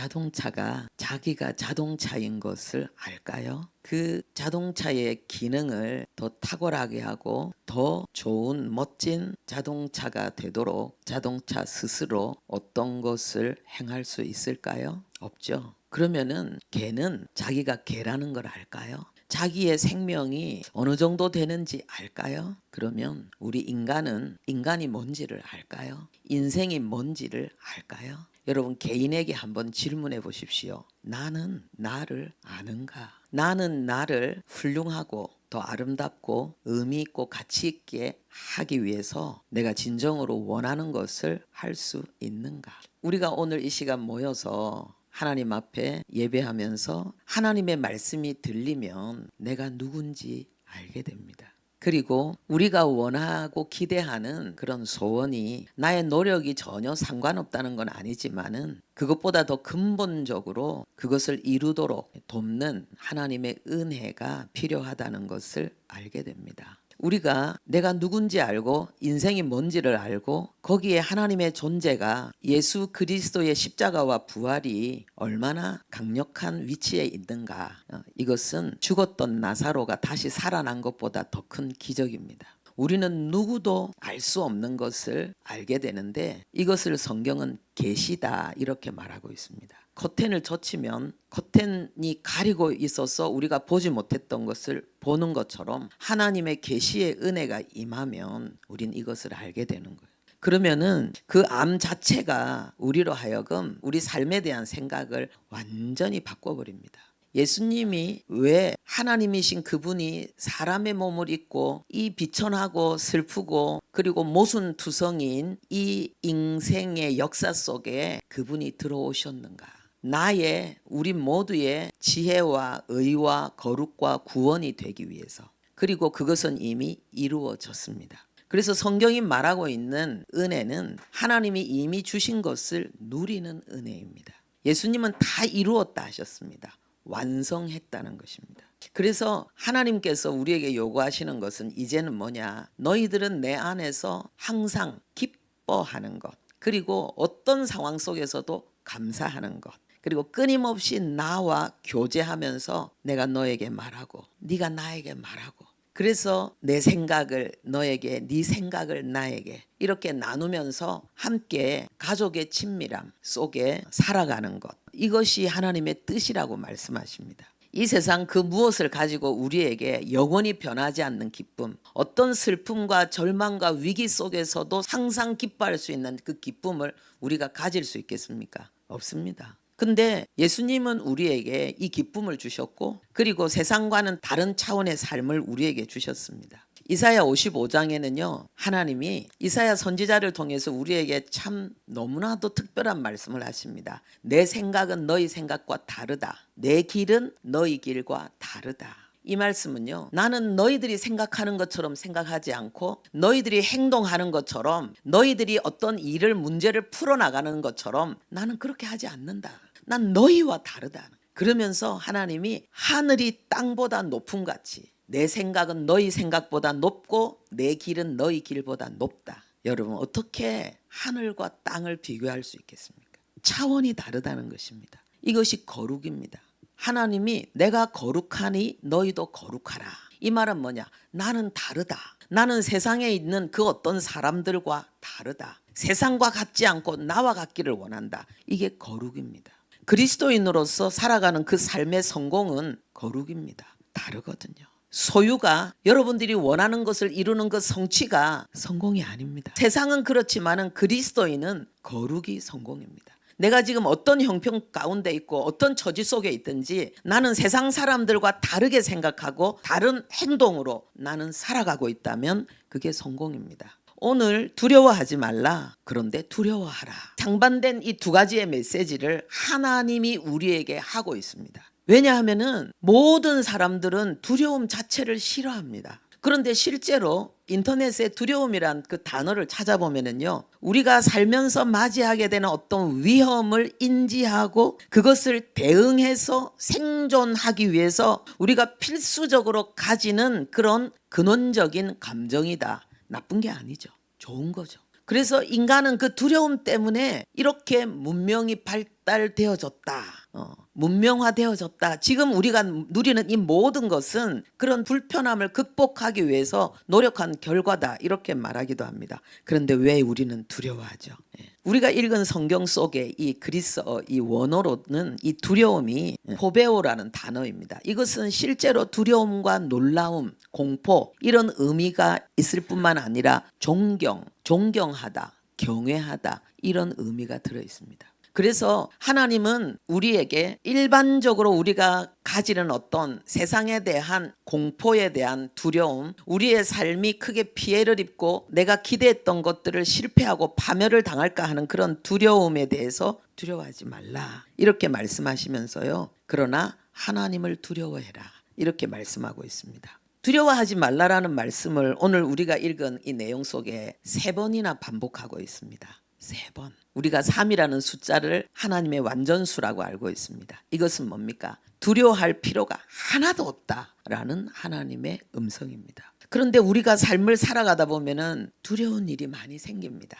자동차가 자기가 자동차인 것을 알까요? 그 자동차의 기능을 더 탁월하게 하고 더 좋은 멋진 자동차가 되도록 자동차 스스로 어떤 것을 행할 수 있을까요? 없죠. 그러면은 개는 자기가 개라는 걸 알까요? 자기의 생명이 어느 정도 되는지 알까요? 그러면 우리 인간은 인간이 뭔지를 알까요? 인생이 뭔지를 알까요? 여러분 개인에게 한번 질문해 보십시오. 나는 나를 아는가? 나는 나를 훌륭하고 더 아름답고 의미 있고 가치 있게 하기 위해서 내가 진정으로 원하는 것을 할 수 있는가? 우리가 오늘 이 시간 모여서 하나님 앞에 예배하면서 하나님의 말씀이 들리면 내가 누군지 알게 됩니다. 그리고 우리가 원하고 기대하는 그런 소원이 나의 노력이 전혀 상관없다는 건 아니지만은 그것보다 더 근본적으로 그것을 이루도록 돕는 하나님의 은혜가 필요하다는 것을 알게 됩니다. 우리가 내가 누군지 알고 인생이 뭔지를 알고 거기에 하나님의 존재가 예수 그리스도의 십자가와 부활이 얼마나 강력한 위치에 있는가 어, 이것은 죽었던 나사로가 다시 살아난 것보다 더 큰 기적입니다. 우리는 누구도 알 수 없는 것을 알게 되는데 이것을 성경은 계시다 이렇게 말하고 있습니다. 커튼을 젖히면 커튼이 가리고 있어서 우리가 보지 못했던 것을 보는 것처럼 하나님의 계시의 은혜가 임하면 우린 이것을 알게 되는 거예요. 그러면은 그 암 자체가 우리로 하여금 우리 삶에 대한 생각을 완전히 바꿔버립니다. 예수님이 왜 하나님이신 그분이 사람의 몸을 입고 이 비천하고 슬프고 그리고 모순투성인 이 인생의 역사 속에 그분이 들어오셨는가? 나의 우리 모두의 지혜와 의와 거룩과 구원이 되기 위해서 그리고 그것은 이미 이루어졌습니다. 그래서 성경이 말하고 있는 은혜는 하나님이 이미 주신 것을 누리는 은혜입니다. 예수님은 다 이루었다 하셨습니다. 완성했다는 것입니다. 그래서 하나님께서 우리에게 요구하시는 것은 이제는 뭐냐? 너희들은 내 안에서 항상 기뻐하는 것, 그리고 어떤 상황 속에서도 감사하는 것, 그리고 끊임없이 나와 교제하면서 내가 너에게 말하고, 네가 나에게 말하고, 그래서 내 생각을 너에게, 네 생각을 나에게 이렇게 나누면서 함께 가족의 친밀함 속에 살아가는 것. 이것이 하나님의 뜻이라고 말씀하십니다. 이 세상 그 무엇을 가지고 우리에게 영원히 변하지 않는 기쁨, 어떤 슬픔과 절망과 위기 속에서도 항상 기뻐할 수 있는 그 기쁨을 우리가 가질 수 있겠습니까? 없습니다. 근데 예수님은 우리에게 이 기쁨을 주셨고 그리고 세상과는 다른 차원의 삶을 우리에게 주셨습니다. 이사야 55장에는요. 하나님이 이사야 선지자를 통해서 우리에게 참 너무나도 특별한 말씀을 하십니다. 내 생각은 너희 생각과 다르다. 내 길은 너희 길과 다르다. 이 말씀은요. 나는 너희들이 생각하는 것처럼 생각하지 않고 너희들이 행동하는 것처럼 너희들이 어떤 일을 문제를 풀어 나가는 것처럼 나는 그렇게 하지 않는다. 난 너희와 다르다. 그러면서 하나님이 하늘이 땅보다 높음 같이 내 생각은 너희 생각보다 높고 내 길은 너희 길보다 높다. 여러분 어떻게 하늘과 땅을 비교할 수 있겠습니까? 차원이 다르다는 것입니다. 이것이 거룩입니다. 하나님이 내가 거룩하니 너희도 거룩하라. 이 말은 뭐냐? 나는 다르다. 나는 세상에 있는 그 어떤 사람들과 다르다. 세상과 같지 않고 나와 같기를 원한다. 이게 거룩입니다. 그리스도인으로서 살아가는 그 삶의 성공은 거룩입니다. 다르거든요. 소유가 여러분들이 원하는 것을 이루는 그 성취가 성공이 아닙니다. 세상은 그렇지만은 그리스도인은 거룩이 성공입니다. 내가 지금 어떤 형편 가운데 있고 어떤 처지 속에 있든지 나는 세상 사람들과 다르게 생각하고 다른 행동으로 나는 살아가고 있다면 그게 성공입니다. 오늘 두려워하지 말라. 그런데 두려워하라. 상반된 이 두 가지의 메시지를 하나님이 우리에게 하고 있습니다. 왜냐하면은 모든 사람들은 두려움 자체를 싫어합니다. 그런데 실제로 인터넷에 두려움이란 그 단어를 찾아보면은요, 우리가 살면서 맞이하게 되는 어떤 위험을 인지하고 그것을 대응해서 생존하기 위해서 우리가 필수적으로 가지는 그런 근원적인 감정이다. 나쁜 게 아니죠. 좋은 거죠. 그래서 인간은 그 두려움 때문에 이렇게 문명이 발달되어졌다. 어, 문명화되어졌다. 지금 우리가 누리는 이 모든 것은 그런 불편함을 극복하기 위해서 노력한 결과다. 이렇게 말하기도 합니다. 그런데 왜 우리는 두려워하죠? 예. 우리가 읽은 성경 속에 이 그리스어 이 원어로는 이 두려움이 포베오라는 단어입니다. 이것은 실제로 두려움과 놀라움, 공포 이런 의미가 있을 뿐만 아니라 존경, 존경하다, 경외하다 이런 의미가 들어 있습니다. 그래서 하나님은 우리에게 일반적으로 우리가 가지는 어떤 세상에 대한 공포에 대한 두려움, 우리의 삶이 크게 피해를 입고 내가 기대했던 것들을 실패하고 파멸을 당할까 하는 그런 두려움에 대해서 두려워하지 말라. 이렇게 말씀하시면서요. 그러나 하나님을 두려워해라. 이렇게 말씀하고 있습니다. 두려워하지 말라라는 말씀을 오늘 우리가 읽은 이 내용 속에 세 번이나 반복하고 있습니다. 세 번. 우리가 3이라는 숫자를 하나님의 완전수라고 알고 있습니다. 이것은 뭡니까? 두려워할 필요가 하나도 없다라는 하나님의 음성입니다. 그런데 우리가 삶을 살아가다 보면은 두려운 일이 많이 생깁니다.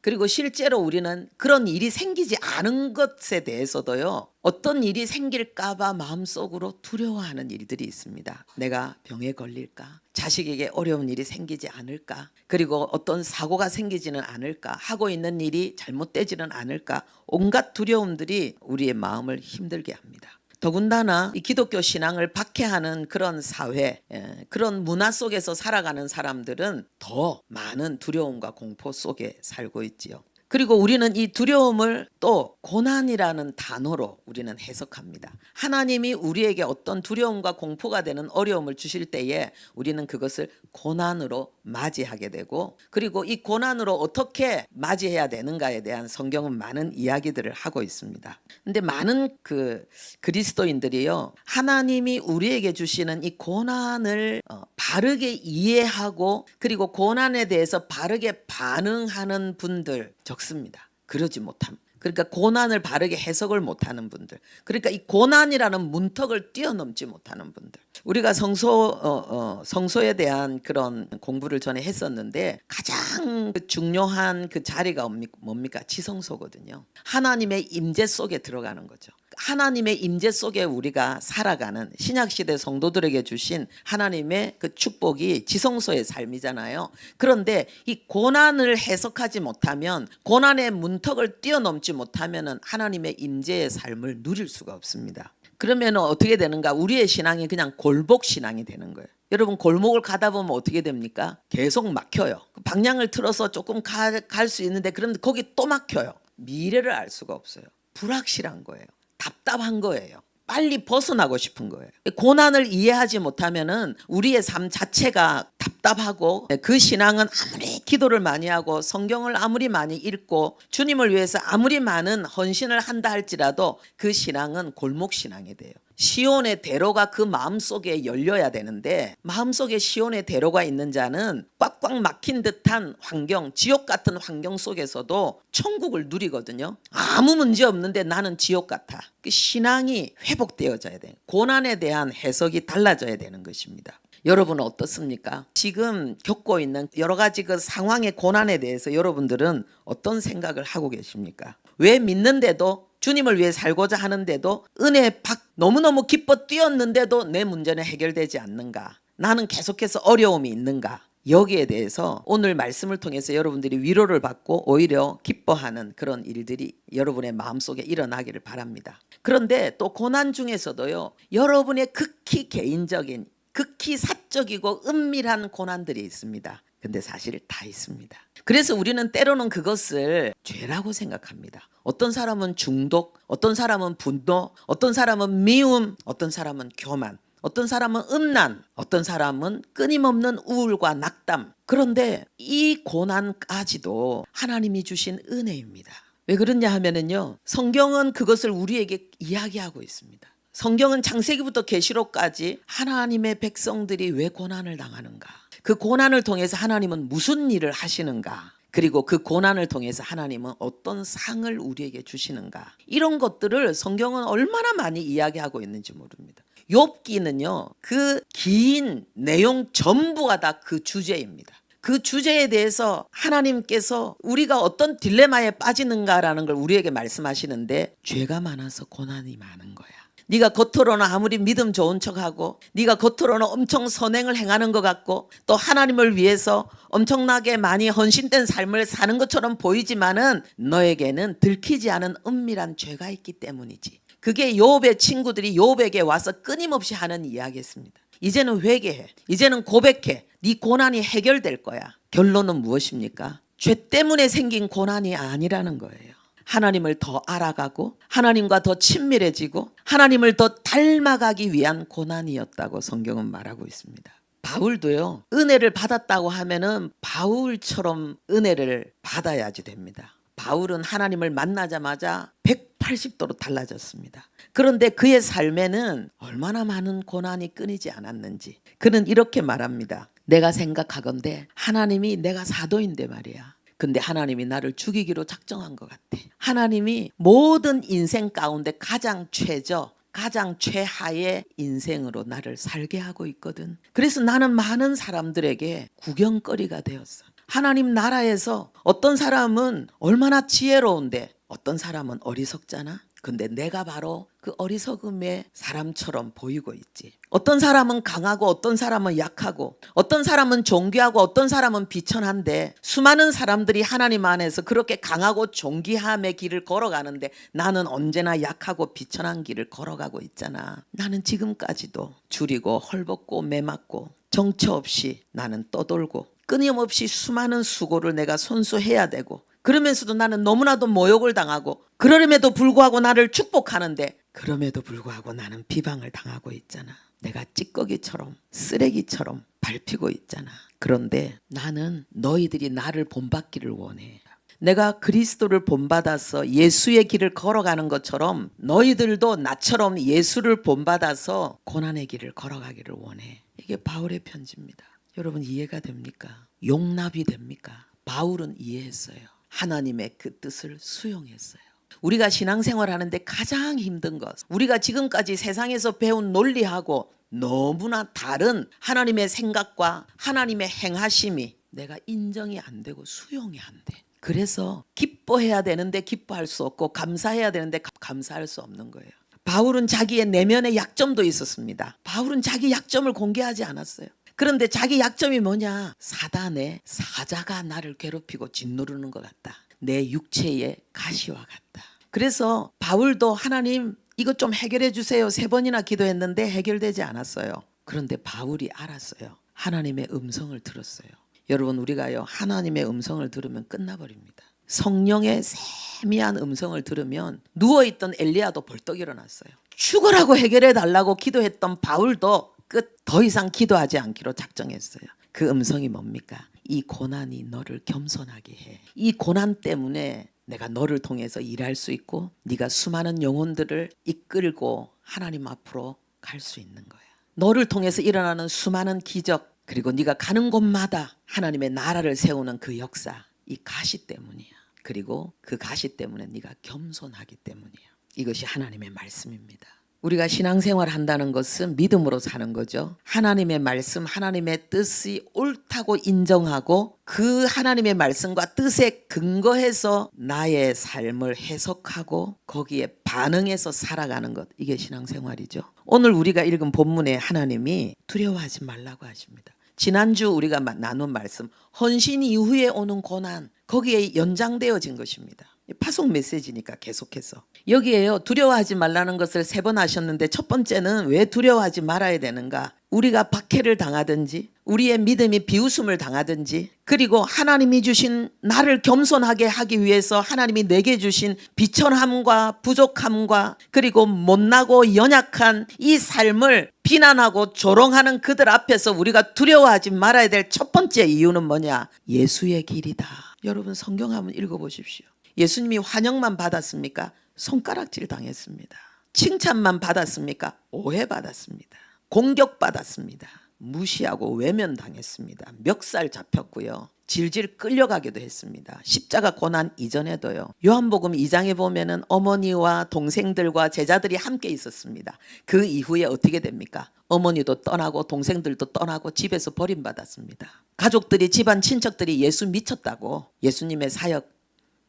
예. 그리고 실제로 우리는 그런 일이 생기지 않은 것에 대해서도요, 어떤 일이 생길까봐 마음속으로 두려워하는 일들이 있습니다. 내가 병에 걸릴까? 자식에게 어려운 일이 생기지 않을까? 그리고 어떤 사고가 생기지는 않을까? 하고 있는 일이 잘못되지는 않을까? 온갖 두려움들이 우리의 마음을 힘들게 합니다. 더군다나 이 기독교 신앙을 박해하는 그런 사회, 예, 그런 문화 속에서 살아가는 사람들은 더 많은 두려움과 공포 속에 살고 있지요. 그리고 우리는 이 두려움을 또 고난이라는 단어로 우리는 해석합니다. 하나님이 우리에게 어떤 두려움과 공포가 되는 어려움을 주실 때에 우리는 그것을 고난으로 맞이하게 되고 그리고 이 고난으로 어떻게 맞이해야 되는가에 대한 성경은 많은 이야기들을 하고 있습니다. 근데 많은 그 그리스도인들이요. 하나님이 우리에게 주시는 이 고난을 어, 바르게 이해하고 그리고 고난에 대해서 바르게 반응하는 분들 적습니다. 그러지 못함. 그러니까 고난을 바르게 해석을 못하는 분들. 그러니까 이 고난이라는 문턱을 뛰어넘지 못하는 분들. 우리가 성소 어, 어, 성소에 대한 그런 공부를 전에 했었는데 가장 그 중요한 그 자리가 뭡니까? 지성소거든요. 하나님의 임재 속에 들어가는 거죠. 하나님의 임재 속에 우리가 살아가는 신약 시대 성도들에게 주신 하나님의 그 축복이 지성소의 삶이잖아요. 그런데 이 고난을 해석하지 못하면 고난의 문턱을 뛰어넘지 못하면은 하나님의 임재의 삶을 누릴 수가 없습니다. 그러면 어떻게 되는가? 우리의 신앙이 그냥 골복 신앙이 되는 거예요. 여러분 골목을 가다 보면 어떻게 됩니까? 계속 막혀요. 방향을 틀어서 조금 갈 수 있는데 그런데 거기 또 막혀요. 미래를 알 수가 없어요. 불확실한 거예요. 답답한 거예요. 빨리 벗어나고 싶은 거예요. 고난을 이해하지 못하면은 우리의 삶 자체가 답답하고 그 신앙은 아무리 기도를 많이 하고 성경을 아무리 많이 읽고 주님을 위해서 아무리 많은 헌신을 한다 할지라도 그 신앙은 골목 신앙이 돼요. 시온의 대로가 그 마음속에 열려야 되는데 마음속에 시온의 대로가 있는 자는 꽉꽉 막힌 듯한 환경, 지옥 같은 환경 속에서도 천국을 누리거든요. 아무 문제 없는데 나는 지옥 같아. 그 신앙이 회복되어져야 돼. 고난에 대한 해석이 달라져야 되는 것입니다. 여러분은 어떻습니까? 지금 겪고 있는 여러 가지 그 상황의 고난에 대해서 여러분들은 어떤 생각을 하고 계십니까? 왜 믿는데도 주님을 위해 살고자 하는데도 은혜 박 너무너무 기뻐 뛰었는데도 내 문제는 해결되지 않는가? 나는 계속해서 어려움이 있는가? 여기에 대해서 오늘 말씀을 통해서 여러분들이 위로를 받고 오히려 기뻐하는 그런 일들이 여러분의 마음속에 일어나기를 바랍니다. 그런데 또 고난 중에서도요, 여러분의 극히 개인적인, 극히 사적이고 은밀한 고난들이 있습니다. 근데 사실 다 있습니다. 그래서 우리는 때로는 그것을 죄라고 생각합니다. 어떤 사람은 중독, 어떤 사람은 분노, 어떤 사람은 미움, 어떤 사람은 교만, 어떤 사람은 음란, 어떤 사람은 끊임없는 우울과 낙담. 그런데 이 고난까지도 하나님이 주신 은혜입니다. 왜 그러냐 하면은요. 성경은 그것을 우리에게 이야기하고 있습니다. 성경은 창세기부터 계시록까지 하나님의 백성들이 왜 고난을 당하는가? 그 고난을 통해서 하나님은 무슨 일을 하시는가? 그리고 그 고난을 통해서 하나님은 어떤 상을 우리에게 주시는가? 이런 것들을 성경은 얼마나 많이 이야기하고 있는지 모릅니다. 욥기는요. 그 긴 내용 전부가 다 그 주제입니다. 그 주제에 대해서 하나님께서 우리가 어떤 딜레마에 빠지는가라는 걸 우리에게 말씀하시는데 죄가 많아서 고난이 많은 거야. 네가 겉으로는 아무리 믿음 좋은 척하고 네가 겉으로는 엄청 선행을 행하는 것 같고 또 하나님을 위해서 엄청나게 많이 헌신된 삶을 사는 것처럼 보이지만은 너에게는 들키지 않은 은밀한 죄가 있기 때문이지. 그게 요업의 친구들이 요업에게 와서 끊임없이 하는 이야기였습니다. 이제는 회개해. 이제는 고백해. 네 고난이 해결될 거야. 결론은 무엇입니까? 죄 때문에 생긴 고난이 아니라는 거예요. 하나님을 더 알아가고 하나님과 더 친밀해지고 하나님을 더 닮아가기 위한 고난이었다고 성경은 말하고 있습니다. 바울도요. 은혜를 받았다고 하면은 바울처럼 은혜를 받아야지 됩니다. 바울은 하나님을 만나자마자 180도로 달라졌습니다. 그런데 그의 삶에는 얼마나 많은 고난이 끊이지 않았는지 그는 이렇게 말합니다. 내가 생각하건대 하나님이 내가 사도인데 말이야. 근데 하나님이 나를 죽이기로 작정한 것 같아. 하나님이 모든 인생 가운데 가장 최저, 가장 최하의 인생으로 나를 살게 하고 있거든. 그래서 나는 많은 사람들에게 구경거리가 되었어. 하나님 나라에서 어떤 사람은 얼마나 지혜로운데 어떤 사람은 어리석잖아. 근데 내가 바로 그 어리석음의 사람처럼 보이고 있지. 어떤 사람은 강하고 어떤 사람은 약하고 어떤 사람은 존귀하고 어떤 사람은 비천한데 수많은 사람들이 하나님 안에서 그렇게 강하고 존귀함의 길을 걸어가는데 나는 언제나 약하고 비천한 길을 걸어가고 있잖아. 나는 지금까지도 줄이고 헐벗고 매맞고 정처 없이 나는 떠돌고 끊임없이 수많은 수고를 내가 손수해야 되고 그러면서도 나는 너무나도 모욕을 당하고 그러름에도 불구하고 나를 축복하는데 그럼에도 불구하고 나는 비방을 당하고 있잖아. 내가 찌꺼기처럼 쓰레기처럼 밟히고 있잖아. 그런데 나는 너희들이 나를 본받기를 원해. 내가 그리스도를 본받아서 예수의 길을 걸어가는 것처럼 너희들도 나처럼 예수를 본받아서 고난의 길을 걸어가기를 원해. 이게 바울의 편지입니다. 여러분 이해가 됩니까? 용납이 됩니까? 바울은 이해했어요. 하나님의 그 뜻을 수용했어요. 우리가 신앙생활 하는데 가장 힘든 것, 우리가 지금까지 세상에서 배운 논리하고 너무나 다른 하나님의 생각과 하나님의 행하심이 내가 인정이 안 되고 수용이 안 돼. 그래서 기뻐해야 되는데 기뻐할 수 없고 감사해야 되는데 가- 감사할 수 없는 거예요. 바울은 자기의 내면의 약점도 있었습니다. 바울은 자기 약점을 공개하지 않았어요. 그런데 자기 약점이 뭐냐? 사단의 사자가 나를 괴롭히고 짓누르는 것 같다. 내 육체의 가시와 같다. 그래서 바울도 하나님 이것 좀 해결해 주세요. 세 번이나 기도했는데 해결되지 않았어요. 그런데 바울이 알았어요. 하나님의 음성을 들었어요. 여러분 우리가요 하나님의 음성을 들으면 끝나버립니다. 성령의 세미한 음성을 들으면 누워있던 엘리야도 벌떡 일어났어요. 죽으라고 해결해 달라고 기도했던 바울도 끝 더 이상 기도하지 않기로 작정했어요. 그 음성이 뭡니까? 이 고난이 너를 겸손하게 해. 이 고난 때문에 내가 너를 통해서 일할 수 있고 네가 수많은 영혼들을 이끌고 하나님 앞으로 갈 수 있는 거야. 너를 통해서 일어나는 수많은 기적 그리고 네가 가는 곳마다 하나님의 나라를 세우는 그 역사 이 가시 때문이야. 그리고 그 가시 때문에 네가 겸손하기 때문이야. 이것이 하나님의 말씀입니다. 우리가 신앙생활 한다는 것은 믿음으로 사는 거죠. 하나님의 말씀, 하나님의 뜻이 옳다고 인정하고 그 하나님의 말씀과 뜻에 근거해서 나의 삶을 해석하고 거기에 반응해서 살아가는 것. 이게 신앙생활이죠. 오늘 우리가 읽은 본문에 하나님이 두려워하지 말라고 하십니다. 지난주 우리가 마- 나눈 말씀 헌신 이후에 오는 고난 거기에 연장되어진 것입니다. 파송 메시지니까 계속해서 여기에요 두려워하지 말라는 것을 세 번 하셨는데 첫 번째는 왜 두려워하지 말아야 되는가? 우리가 박해를 당하든지 우리의 믿음이 비웃음을 당하든지 그리고 하나님이 주신 나를 겸손하게 하기 위해서 하나님이 내게 주신 비천함과 부족함과 그리고 못나고 연약한 이 삶을 비난하고 조롱하는 그들 앞에서 우리가 두려워하지 말아야 될 첫 번째 이유는 뭐냐? 예수의 길이다. 여러분 성경 한번 읽어보십시오. 예수님이 환영만 받았습니까? 손가락질 당했습니다. 칭찬만 받았습니까? 오해받았습니다. 공격받았습니다. 무시하고 외면당했습니다. 멱살 잡혔고요. 질질 끌려가기도 했습니다. 십자가 고난 이전에도요. 요한복음 2장에 보면은 어머니와 동생들과 제자들이 함께 있었습니다. 그 이후에 어떻게 됩니까? 어머니도 떠나고 동생들도 떠나고 집에서 버림받았습니다. 가족들이 집안 친척들이 예수 미쳤다고 예수님의 사역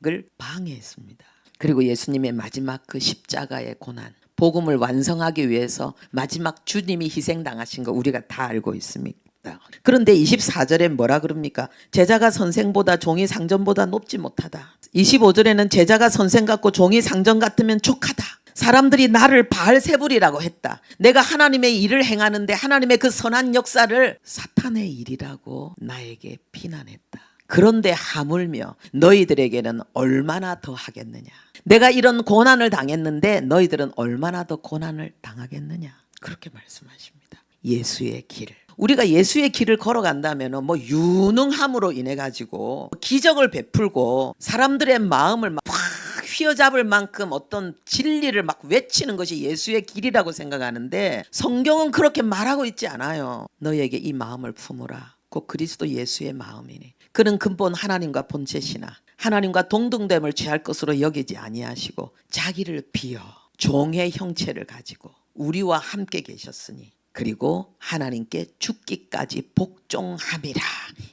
을 방해했습니다. 그리고 예수님의 마지막 그 십자가의 고난 복음을 완성하기 위해서 마지막 주님이 희생당하신 거 우리가 다 알고 있습니다. 그런데 24절에 뭐라 그럽니까? 제자가 선생보다 종이 상전보다 높지 못하다. 25절에는 제자가 선생 같고 종이 상전 같으면 족하다. 사람들이 나를 바알세불이라고 했다. 내가 하나님의 일을 행하는데 하나님의 그 선한 역사를 사탄의 일이라고 나에게 비난했다. 그런데 하물며 너희들에게는 얼마나 더 하겠느냐. 내가 이런 고난을 당했는데 너희들은 얼마나 더 고난을 당하겠느냐. 그렇게 말씀하십니다. 예수의 길을. 우리가 예수의 길을 걸어간다면 뭐 유능함으로 인해 가지고 기적을 베풀고 사람들의 마음을 막 휘어잡을 만큼 어떤 진리를 막 외치는 것이 예수의 길이라고 생각하는데 성경은 그렇게 말하고 있지 않아요. 너에게 이 마음을 품으라. 곧 그리스도 예수의 마음이니. 그는 근본 하나님과 본체시나 하나님과 동등됨을 취할 것으로 여기지 아니하시고 자기를 비어 종의 형체를 가지고 우리와 함께 계셨으니 그리고 하나님께 죽기까지 복종함이라.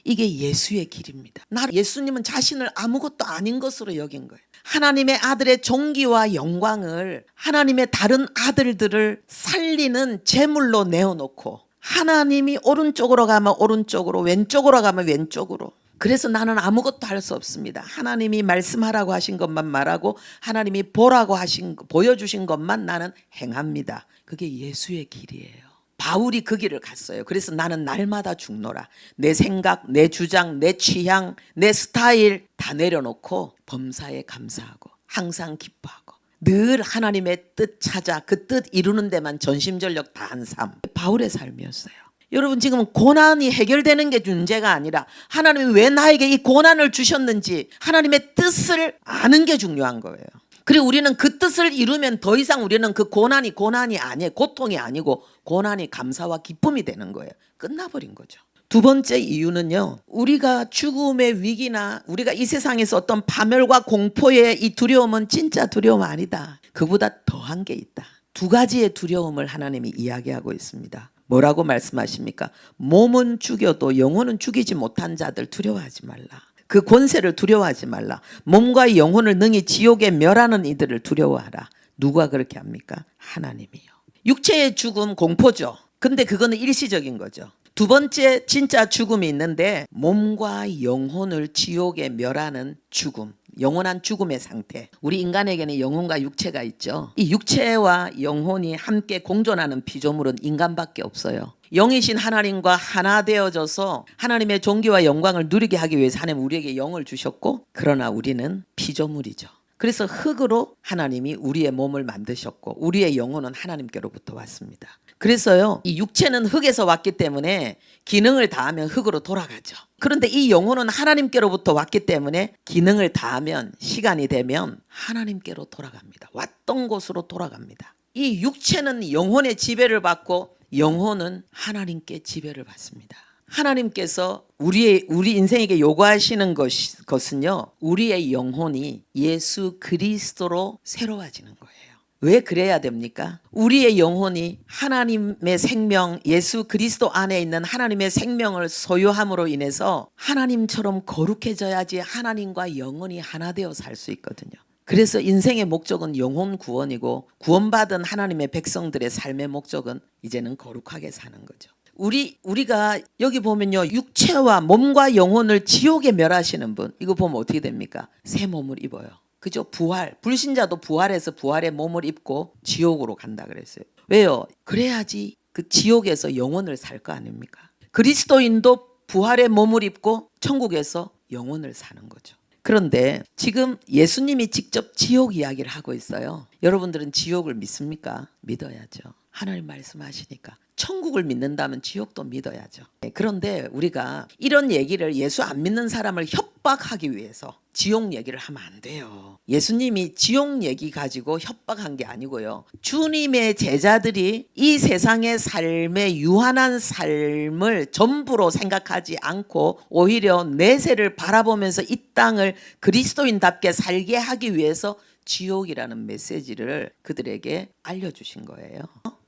이게 예수의 길입니다. 나 예수님은 자신을 아무것도 아닌 것으로 여긴 거예요. 하나님의 아들의 종기와 영광을 하나님의 다른 아들들을 살리는 제물로 내어놓고 하나님이 오른쪽으로 가면 오른쪽으로 왼쪽으로 가면 왼쪽으로 그래서 나는 아무것도 할 수 없습니다. 하나님이 말씀하라고 하신 것만 말하고 하나님이 보라고 하신 보여주신 것만 나는 행합니다. 그게 예수의 길이에요. 바울이 그 길을 갔어요. 그래서 나는 날마다 죽노라. 내 생각, 내 주장, 내 취향, 내 스타일 다 내려놓고 범사에 감사하고 항상 기뻐하고 늘 하나님의 뜻 찾아 그 뜻 이루는 데만 전심전력 다한 삶. 바울의 삶이었어요. 여러분 지금 고난이 해결되는 게 문제가 아니라 하나님이 왜 나에게 이 고난을 주셨는지 하나님의 뜻을 아는 게 중요한 거예요. 그리고 우리는 그 뜻을 이루면 더 이상 우리는 그 고난이 고난이 아니에요. 고통이 아니고 고난이 감사와 기쁨이 되는 거예요. 끝나버린 거죠. 두 번째 이유는요. 우리가 죽음의 위기나 우리가 이 세상에서 어떤 파멸과 공포의 이 두려움은 진짜 두려움 아니다. 그보다 더한 게 있다. 두 가지의 두려움을 하나님이 이야기하고 있습니다. 뭐라고 말씀하십니까? 몸은 죽여도 영혼은 죽이지 못한 자들 두려워하지 말라. 그 권세를 두려워하지 말라. 몸과 영혼을 능히 지옥에 멸하는 이들을 두려워하라. 누가 그렇게 합니까? 하나님이요. 육체의 죽음 공포죠. 근데 그거는 일시적인 거죠. 두 번째 진짜 죽음이 있는데 몸과 영혼을 지옥에 멸하는 죽음. 영원한 죽음의 상태. 우리 인간에게는 영혼과 육체가 있죠. 이 육체와 영혼이 함께 공존하는 피조물은 인간밖에 없어요. 영이신 하나님과 하나 되어져서 하나님의 존귀와 영광을 누리게 하기 위해서 하나님 우리에게 영을 주셨고 그러나 우리는 피조물이죠. 그래서 흙으로 하나님이 우리의 몸을 만드셨고 우리의 영혼은 하나님께로부터 왔습니다. 그래서요, 이 육체는 흙에서 왔기 때문에 기능을 다하면 흙으로 돌아가죠. 그런데 이 영혼은 하나님께로부터 왔기 때문에 기능을 다하면 시간이 되면 하나님께로 돌아갑니다. 왔던 곳으로 돌아갑니다. 이 육체는 영혼의 지배를 받고 영혼은 하나님께 지배를 받습니다. 하나님께서 우리의 우리 인생에게 요구하시는 것이, 것은요. 우리의 영혼이 예수 그리스도로 새로워지는 거예요. 왜 그래야 됩니까? 우리의 영혼이 하나님의 생명, 예수 그리스도 안에 있는 하나님의 생명을 소유함으로 인해서 하나님처럼 거룩해져야지 하나님과 영혼이 하나 되어 살 수 있거든요. 그래서 인생의 목적은 영혼 구원이고 구원받은 하나님의 백성들의 삶의 목적은 이제는 거룩하게 사는 거죠. 우리 우리가 여기 보면요 육체와 몸과 영혼을 지옥에 멸하시는 분 이거 보면 어떻게 됩니까? 새 몸을 입어요. 그죠? 부활 불신자도 부활해서 부활의 몸을 입고 지옥으로 간다 그랬어요. 왜요? 그래야지 그 지옥에서 영혼을 살 거 아닙니까? 그리스도인도 부활의 몸을 입고 천국에서 영혼을 사는 거죠. 그런데 지금 예수님이 직접 지옥 이야기를 하고 있어요. 여러분들은 지옥을 믿습니까? 믿어야죠. 하나님 말씀하시니까. 천국을 믿는다면 지옥도 믿어야죠. 네, 그런데 우리가 이런 얘기를 예수 안 믿는 사람을 협 박하기 위해서 지옥 얘기를 하면 안 돼요. 예수님이 지옥 얘기 가지고 협박한 게 아니고요. 주님의 제자들이 이 세상의 삶의 유한한 삶을 전부로 생각하지 않고 오히려 내세를 바라보면서 이 땅을 그리스도인답게 살게 하기 위해서 지옥이라는 메시지를 그들에게 알려주신 거예요.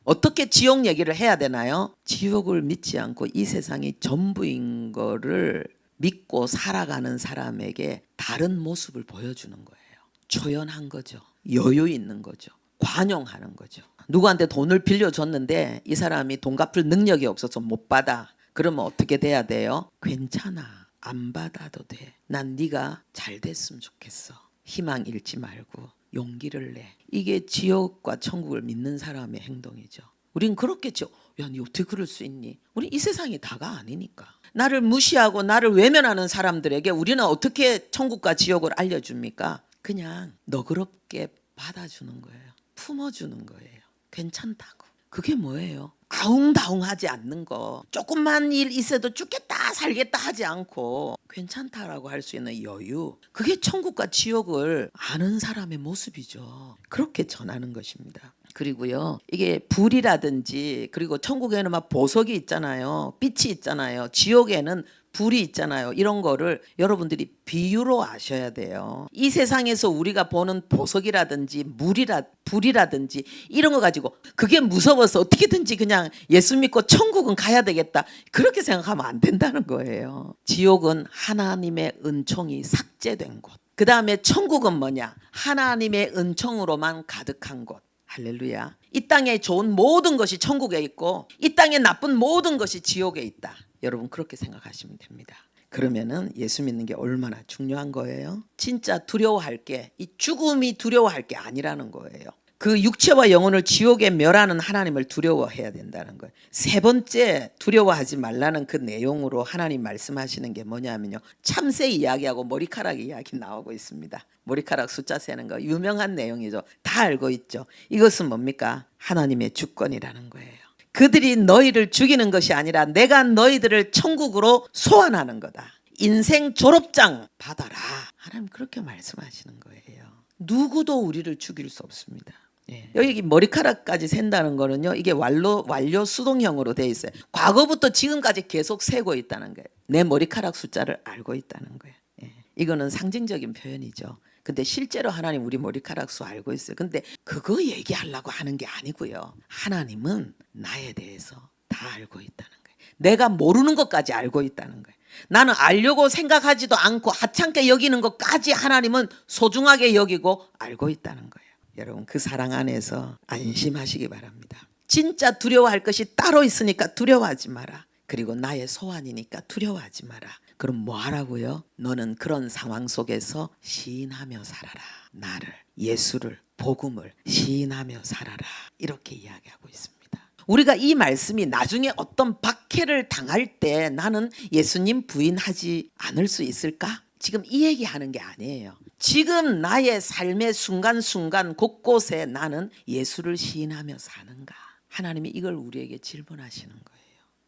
어떻게 지옥 얘기를 해야 되나요? 지옥을 믿지 않고 이 세상이 전부인 거를 믿고 살아가는 사람에게 다른 모습을 보여주는 거예요. 초연한 거죠. 여유 있는 거죠. 관용하는 거죠. 누구한테 돈을 빌려줬는데 이 사람이 돈 갚을 능력이 없어서 못 받아. 그러면 어떻게 돼야 돼요? 괜찮아. 안 받아도 돼. 난 네가 잘 됐으면 좋겠어. 희망 잃지 말고 용기를 내. 이게 지옥과 천국을 믿는 사람의 행동이죠. 우린 그렇겠죠. 야, 니 어떻게 그럴 수 있니? 우리 이 세상이 다가 아니니까. 나를 무시하고 나를 외면하는 사람들에게 우리는 어떻게 천국과 지옥을 알려줍니까? 그냥 너그럽게 받아주는 거예요. 품어주는 거예요. 괜찮다고. 그게 뭐예요? 아웅다웅하지 않는 거. 조금만 일 있어도 죽겠다 살겠다 하지 않고 괜찮다라고 할 수 있는 여유. 그게 천국과 지옥을 아는 사람의 모습이죠. 그렇게 전하는 것입니다. 그리고요, 이게 불이라든지 그리고 천국에는 막 보석이 있잖아요. 빛이 있잖아요. 지옥에는 불이 있잖아요. 이런 거를 여러분들이 비유로 아셔야 돼요. 이 세상에서 우리가 보는 보석이라든지 물이라 불이라든지 이런 거 가지고 그게 무서워서 어떻게든지 그냥 예수 믿고 천국은 가야 되겠다. 그렇게 생각하면 안 된다는 거예요. 지옥은 하나님의 은총이 삭제된 곳. 그 다음에 천국은 뭐냐? 하나님의 은총으로만 가득한 곳. 할렐루야. 이 땅에 좋은 모든 것이 천국에 있고 이 땅에 나쁜 모든 것이 지옥에 있다. 여러분 그렇게 생각하시면 됩니다. 그러면은 예수 믿는 게 얼마나 중요한 거예요? 진짜 두려워할 게 이 죽음이 두려워할 게 아니라는 거예요. 그 육체와 영혼을 지옥에 멸하는 하나님을 두려워해야 된다는 거예요. 세 번째 두려워하지 말라는 그 내용으로 하나님 말씀하시는 게 뭐냐면요. 참새 이야기하고 머리카락 이야기 나오고 있습니다. 머리카락 숫자 세는 거 유명한 내용이죠. 다 알고 있죠. 이것은 뭡니까? 하나님의 주권이라는 거예요. 그들이 너희를 죽이는 것이 아니라 내가 너희들을 천국으로 소환하는 거다. 인생 졸업장 받아라. 하나님 그렇게 말씀하시는 거예요. 누구도 우리를 죽일 수 없습니다. 예. 여기 머리카락까지 센다는 거는요. 이게 완료 완료 수동형으로 돼 있어요. 과거부터 지금까지 계속 세고 있다는 거예요. 내 머리카락 숫자를 알고 있다는 거예요. 예. 이거는 상징적인 표현이죠. 근데 실제로 하나님 우리 머리카락 수 알고 있어요. 근데 그거 얘기하려고 하는 게 아니고요. 하나님은 나에 대해서 다 알고 있다는 거예요. 내가 모르는 것까지 알고 있다는 거예요. 나는 알려고 생각하지도 않고 하찮게 여기는 것까지 하나님은 소중하게 여기고 알고 있다는 거예요. 여러분 그 사랑 안에서 안심하시기 바랍니다. 진짜 두려워할 것이 따로 있으니까 두려워하지 마라. 그리고 나의 소원이니까 두려워하지 마라. 그럼 뭐 하라고요? 너는 그런 상황 속에서 시인하며 살아라. 나를, 예수를, 복음을 시인하며 살아라. 이렇게 이야기하고 있습니다. 우리가 이 말씀이 나중에 어떤 박해를 당할 때 나는 예수님 부인하지 않을 수 있을까? 지금 이 얘기하는 게 아니에요. 지금 나의 삶의 순간순간 곳곳에 나는 예수를 시인하며 사는가? 하나님이 이걸 우리에게 질문하시는 거예요.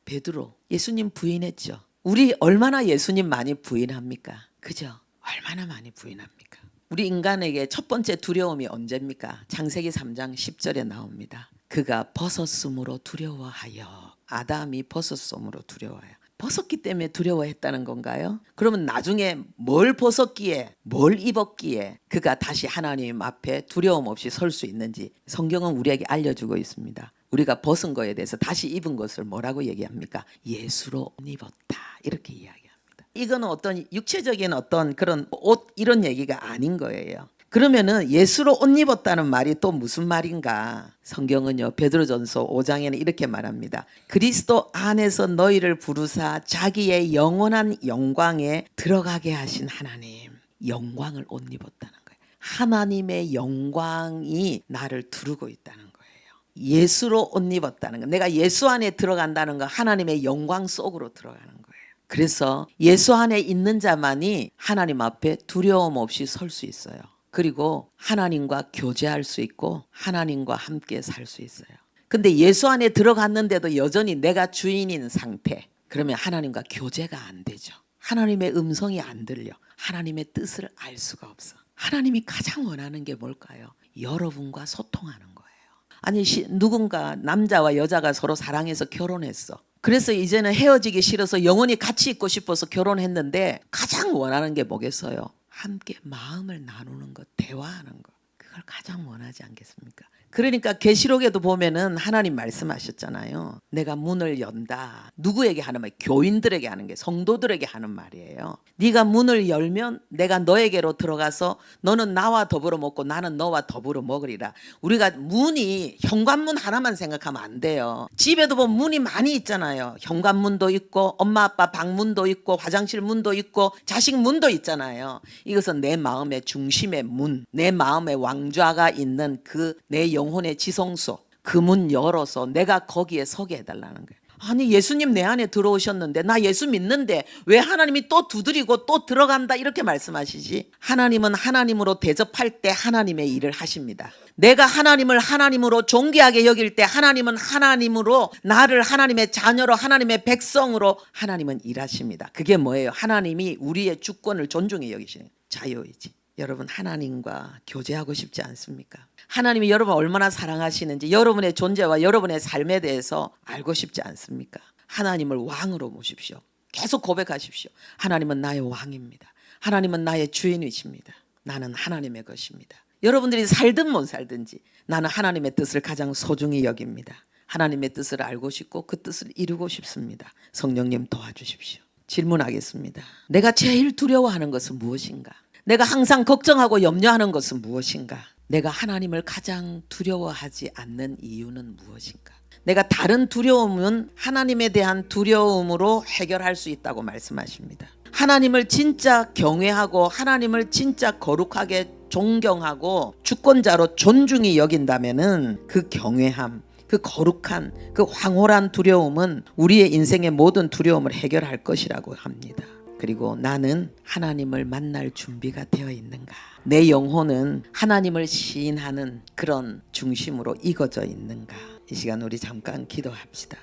베드로 예수님 부인했죠. 우리 얼마나 예수님 많이 부인합니까? 그죠? 얼마나 많이 부인합니까? 우리 인간에게 첫 번째 두려움이 언제입니까? 창세기 3장 10절에 나옵니다. 그가 벗었으므로 두려워하여 아담이 벗었으므로 두려워하여 벗었기 때문에 두려워했다는 건가요? 그러면 나중에 뭘 벗었기에 뭘 입었기에 그가 다시 하나님 앞에 두려움 없이 설 수 있는지 성경은 우리에게 알려주고 있습니다. 우리가 벗은 거에 대해서 다시 입은 것을 뭐라고 얘기합니까? 예수로 입었다. 이렇게 이야기합니다. 이거는 어떤 육체적인 어떤 그런 옷 이런 얘기가 아닌 거예요. 그러면은 예수로 옷 입었다는 말이 또 무슨 말인가? 성경은요 베드로전서 5장에는 이렇게 말합니다. 그리스도 안에서 너희를 부르사 자기의 영원한 영광에 들어가게 하신 하나님 영광을 옷 입었다는 거예요. 하나님의 영광이 나를 두르고 있다는 거예요. 예수로 옷 입었다는 거. 내가 예수 안에 들어간다는 거 하나님의 영광 속으로 들어가는 거예요. 그래서 예수 안에 있는 자만이 하나님 앞에 두려움 없이 설 수 있어요. 그리고 하나님과 교제할 수 있고 하나님과 함께 살 수 있어요. 근데 예수 안에 들어갔는데도 여전히 내가 주인인 상태. 그러면 하나님과 교제가 안 되죠. 하나님의 음성이 안 들려. 하나님의 뜻을 알 수가 없어. 하나님이 가장 원하는 게 뭘까요? 여러분과 소통하는 거예요. 아니 시- 누군가 남자와 여자가 서로 사랑해서 결혼했어. 그래서 이제는 헤어지기 싫어서 영원히 같이 있고 싶어서 결혼했는데 가장 원하는 게 뭐겠어요? 함께 마음을 나누는 것, 대화하는 것. 그걸 가장 원하지 않겠습니까? 그러니까 계시록에도 보면은 하나님 말씀하셨잖아요. 내가 문을 연다. 누구에게 하는 말? 교인들에게 하는 게 성도들에게 하는 말이에요. 네가 문을 열면 내가 너에게로 들어가서 너는 나와 더불어 먹고 나는 너와 더불어 먹으리라. 우리가 문이 현관문 하나만 생각하면 안 돼요. 집에도 보면 문이 많이 있잖아요. 현관문도 있고 엄마 아빠 방문도 있고 화장실 문도 있고 자식 문도 있잖아요. 이것은 내 마음의 중심의 문, 내 마음의 왕좌가 있는 그내 영 혼의 지성소. 그 문 열어서 내가 거기에 서게 해달라는 거예요. 아니 예수님 내 안에 들어오셨는데 나 예수 믿는데 왜 하나님이 또 두드리고 또 들어간다 이렇게 말씀하시지? 하나님은 하나님으로 대접할 때 하나님의 일을 하십니다. 내가 하나님을 하나님으로 존귀하게 여길 때 하나님은 하나님으로 나를 하나님의 자녀로 하나님의 백성으로 하나님은 일하십니다. 그게 뭐예요? 하나님이 우리의 주권을 존중해 여기시는 자유의지. 여러분 하나님과 교제하고 싶지 않습니까? 하나님이 여러분 얼마나 사랑하시는지 여러분의 존재와 여러분의 삶에 대해서 알고 싶지 않습니까? 하나님을 왕으로 모십시오. 계속 고백하십시오. 하나님은 나의 왕입니다. 하나님은 나의 주인이십니다. 나는 하나님의 것입니다. 여러분들이 살든 못 살든지 나는 하나님의 뜻을 가장 소중히 여깁니다. 하나님의 뜻을 알고 싶고 그 뜻을 이루고 싶습니다. 성령님 도와주십시오. 질문하겠습니다. 내가 제일 두려워하는 것은 무엇인가? 내가 항상 걱정하고 염려하는 것은 무엇인가? 내가 하나님을 가장 두려워하지 않는 이유는 무엇인가? 내가 다른 두려움은 하나님에 대한 두려움으로 해결할 수 있다고 말씀하십니다. 하나님을 진짜 경외하고 하나님을 진짜 거룩하게 존경하고 주권자로 존중히 여긴다면은 그 경외함, 그 거룩한 그 황홀한 두려움은 우리의 인생의 모든 두려움을 해결할 것이라고 합니다. 그리고 나는 하나님을 만날 준비가 되어 있는가? 내 영혼은 하나님을 시인하는 그런 중심으로 익어져 있는가? 이 시간 우리 잠깐 기도합시다.